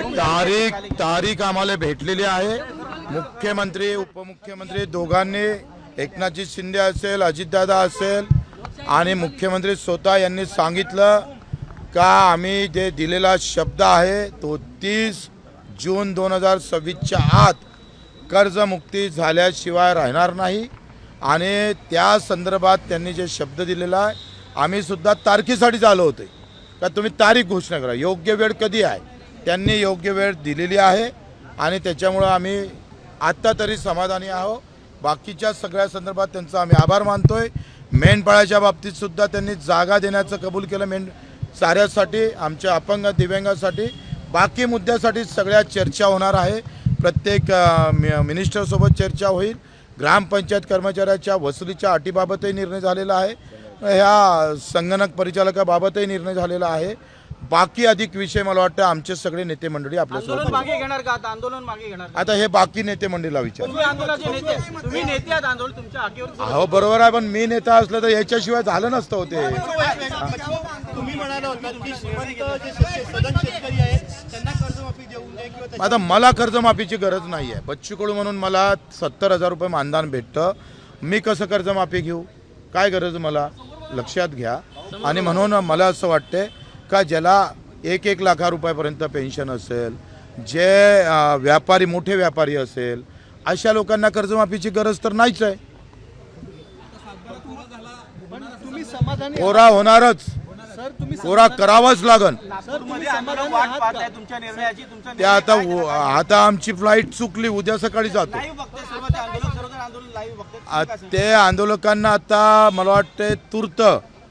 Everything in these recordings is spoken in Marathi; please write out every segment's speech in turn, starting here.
तारीख तारीख आम्हाला भेटलेली आहे. मुख्यमंत्री उपमुख्यमंत्री दोघांनी एकनाथजी शिंदे असेल अजितदादा असेल आणि मुख्यमंत्री स्वतः यांनी सांगितलं का आम्ही जे दिलेला शब्द आहे तो तीस जून दोन हजार सव्वीसच्या आत कर्जमुक्ती झाल्याशिवाय राहणार नाही. आणि त्या संदर्भात त्यांनी जे शब्द दिलेला आहे आम्ही सुद्धा तारखेसाठीच आलो होते. का तुम्ही तारीख घोषणा करा. योग्य वेळ कधी आहे? त्यांनी योग्य वेळ दिलेली आहे आणि त्याच्यामुळं आम्ही आत्ता तरी समाधानी आहोत बाकीच्या सगळ्या संदर्भात त्यांचा आम्ही आभार मानतो आहे मेंढपाळाच्या बाबतीतसुद्धा त्यांनी जागा देण्याचं कबूल केलं. मेंढ साऱ्यासाठी आमच्या अपंग दिव्यांगासाठी बाकी मुद्द्यासाठी सगळ्या चर्चा होणार आहे. प्रत्येक मिनिस्टरसोबत चर्चा होईल. ग्रामपंचायत कर्मचाऱ्याच्या वसुलीच्या अटीबाबतही निर्णय झालेला आहे. ह्या संगणक परिचालकाबाबतही निर्णय झालेला आहे. बाकी अधिक विषय मला वाटतं आमचे सगळे नेते मंडळी आपल्यासोबत आंदोलन. मागे घेणार का? आता आंदोलन मागे घेणार का? आता हे बाकी नेते मंडळीला विचार. तुम्ही आंदोलनाचे नेते तुम्ही नेते आहात आंदोलन तुमच्या हाकेवर अहो बरोबर आहे पण मी नेता असलं तर याच्याशिवाय झालं नसतं होते तुम्ही म्हणाला होता की श्रीमंत जे शेत- सदन शेतकरी आहेत त्यांना कर्जमाफी देऊ नये किंवा त्याची- आता मला कर्जमाफीची गरज नाही आहे बच्चू कडू म्हणून मला सत्तर हजार रुपये मानधन भेटतं. मी कसं कर्जमाफी घेऊ? काय गरज मला? लक्षात घ्या. आणि म्हणून मला असं वाटते का ज्याला एक एक लाखा रुपयापर्यंत पेन्शन असेल जे व्यापारी मोठे व्यापारी असेल अशा लोकांना कर्जमाफीची गरज तर नाहीच आहे. पण तुम्ही समाधानी कोरा होणारच. सर तुम्ही कोरा करावाच लागन. नागपूरमध्ये आंदोलन वाट पाहत आहे तुमच्या निर्णयाची तुमचा ते आता आता आमची फ्लाईट चुकली उद्या सकाळी जातो. ते आंदोलकांना आता मला वाटते तुर्त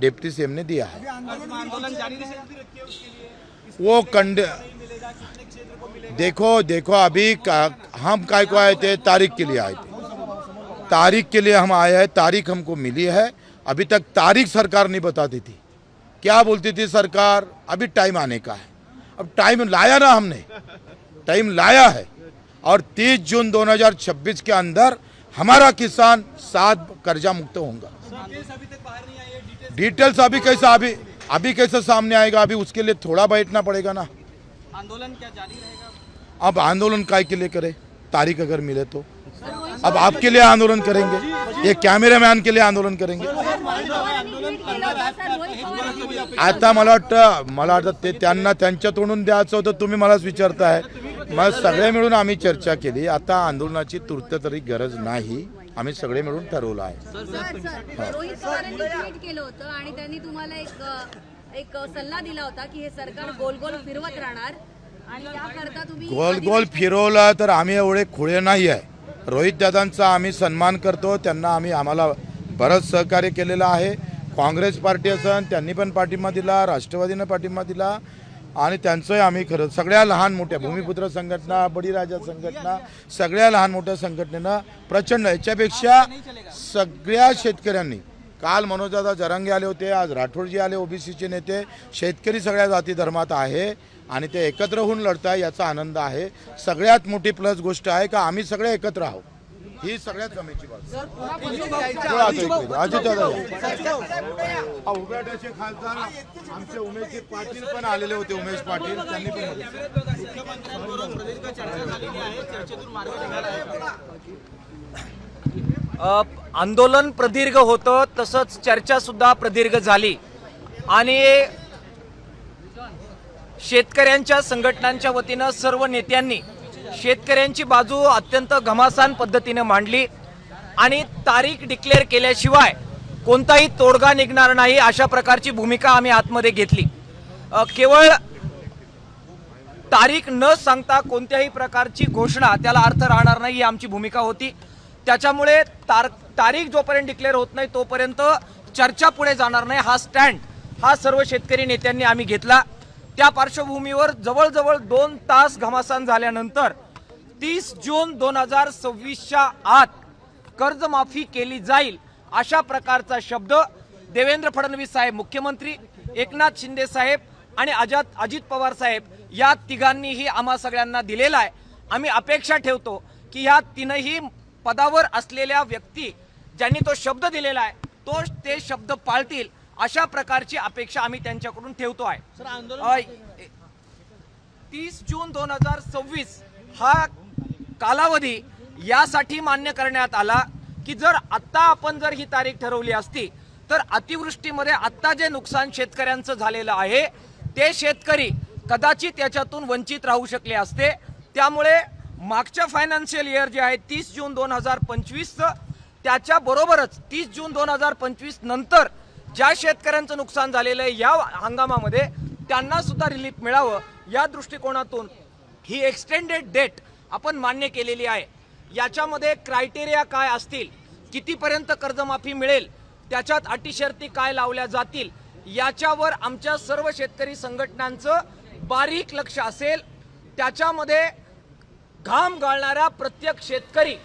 डिप्टी सीएम ने दिया है। वो कंड देखो देखो अभी का, हम काय को आए थे? तारीख के लिए आए थे। तारीख के लिए हम आए हैं तारीख हमको मिली है। अभी तक तारीख सरकार नहीं बताती थी। क्या बोलती थी सरकार? अभी टाइम आने का है। अब टाइम लाया ना हमने। टाइम लाया है। और 30 जून 2026 के अंदर हमारा किसान सात कर्जा मुक्त होगा। डिटेल्स अभी कैसा अभी अभी कैसे सामने आएगा अभी उसके लिए थोड़ा बैठना पड़ेगा ना। आंदोलन क्या जारी रहेगा? अब आंदोलन काय के लिए करे? तारीख अगर मिले तो। अब आपके लिए आंदोलन करेंगे। ये कैमरे मैन के लिए आंदोलन करेंगे। आता मला वाटतं मला वाटतं ते त्यांना त्यांच्या तोंडून द्यायचं होतं तुम्ही मलाच विचारताय. मग सगळे मिळून आम्ही चर्चा केली. आता आंदोलनाची तूर्त तरी गरज नाही. आम्ही सगळे मिळून ठरवलं आहे. सर सर रोहित पवारांनी ट्विट केलं होतं आणि त्यांनी तुम्हाला एक एक सल्ला दिला होता की हे सरकार गोल गोल फिरवत राहणार आणि त्याकरता तुम्ही गोल गोल फिरवला तर आम्ही एवढे खुळे नाही आहे. रोहित दादांचा आम्ही सन्मान करतो त्यांना आम्ही आम्हाला बरंच सहकार्य केलेलं आहे. काँग्रेस पार्टी असन त्यांनी पण पाठिंबा दिला राष्ट्रवादीनं पाठिंबा दिला. आणि त्यांचंही आम्ही खरं सगळ्या लहान मोठ्या भूमिपुत्र संघटना बळीराजा संघटना सगळ्या लहान मोठ्या संघटनेनं प्रचंड याच्यापेक्षा सगळ्या शेतकऱ्यांनी काल मनोजदादा जरांगे आले होते आज राठोडजी आले ओबीसीचे नेते शेतकरी सगळ्या जाती धर्मात आहे आणि ते एकत्र होऊन लढताय याचा आनंद आहे. सगळ्यात मोठी प्लस गोष्ट आहे का आम्ही सगळे एकत्र आहोत. ही सगळ्यात जमेची बाजू. अजितदादा उभाट्याचे खासदार आमचे उमेश पाटील पण आलेले होते उमेश पाटील त्यांनी पण मदत केली. मुख्यमंत्र्यांबरोबर प्रदीर्घ चर्चा झालेली आहे? चर्चेतून मार्ग निघाला आहे अ, आंदोलन प्रदीर्घ होतं तसंच चर्चा सुद्धा प्रदीर्घ झाली. आणि शेतकऱ्यांच्या संघटनांच्या वतीनं सर्व नेत्यांनी शेतकऱ्यांची बाजू अत्यंत घमासान पद्धतीने मांडली आणि तारीख डिक्लेअर केल्याशिवाय कोणताही तोडगा निघणार नाही अशा प्रकारची भूमिका आम्ही आतमध्ये घेतली. केवळ तारीख न सांगता कोणत्याही प्रकारची घोषणा त्याला अर्थ राहणार नाही ही आमची भूमिका होती. त्याच्यामुळे तार तारीख जोपर्यंत डिक्लेअर होत नाही तोपर्यंत चर्चा पुढे जाणार नाही. हा स्टँड हा सर्व शेतकरी नेत्यांनी आम्ही घेतला. त्या पार्श्वभूमीवर जवळजवळ दोन तास घमासान झाल्यानंतर तीस जून दोन हजार सव्वीसच्या आत कर्जमाफी केली जाईल अशा प्रकारचा शब्द देवेंद्र फडणवीस साहेब मुख्यमंत्री एकनाथ शिंदे साहेब आणि अजात अजित पवार साहेब या तिघांनीही आम्हा सगळ्यांना दिलेला आहे. आम्ही अपेक्षा ठेवतो की ह्या तीनही पदावर असलेल्या व्यक्ती ज्यांनी तो शब्द दिलेला आहे तो ते शब्द पाळतील अशा प्रकारची अपेक्षा आम्ही त्यांच्याकडून ठेवतो आहे. तीस जून दोन हजार सव्वीस हा कालावधी यासाठी मान्य करण्यात आला की जर आत्ता आपण जर ही तारीख ठरवली असती तर अतिवृष्टीमध्ये आत्ता जे नुकसान शेतकऱ्यांचं झालेलं आहे ते शेतकरी कदाचित याच्यातून वंचित राहू शकले असते. त्यामुळे मागच्या फायनान्शियल इयर जे आहे तीस जून दोन हजार पंचवीसचं त्याच्याबरोबरच तीस जून दोन हजार पंचवीस नंतर ज्या शेतकऱ्यांचं नुकसान झालेलं आहे या हंगामामध्ये त्यांना सुद्धा रिलीफ मिळावं. या दृष्टिकोनातून ही एक्सटेंडेड डेट आपण मान्य केलेली आहे. याच्यामध्ये क्रायटेरिया काय असतील कितीपर्यंत कर्जमाफी मिळेल त्याच्यात अटी शर्ती काय लावल्या जातील याच्यावर आमच्या सर्व शेतकरी संघटनांचं बारीक लक्ष असेल. त्याच्यामध्ये घाम गाळणारा प्रत्येक शेतकरी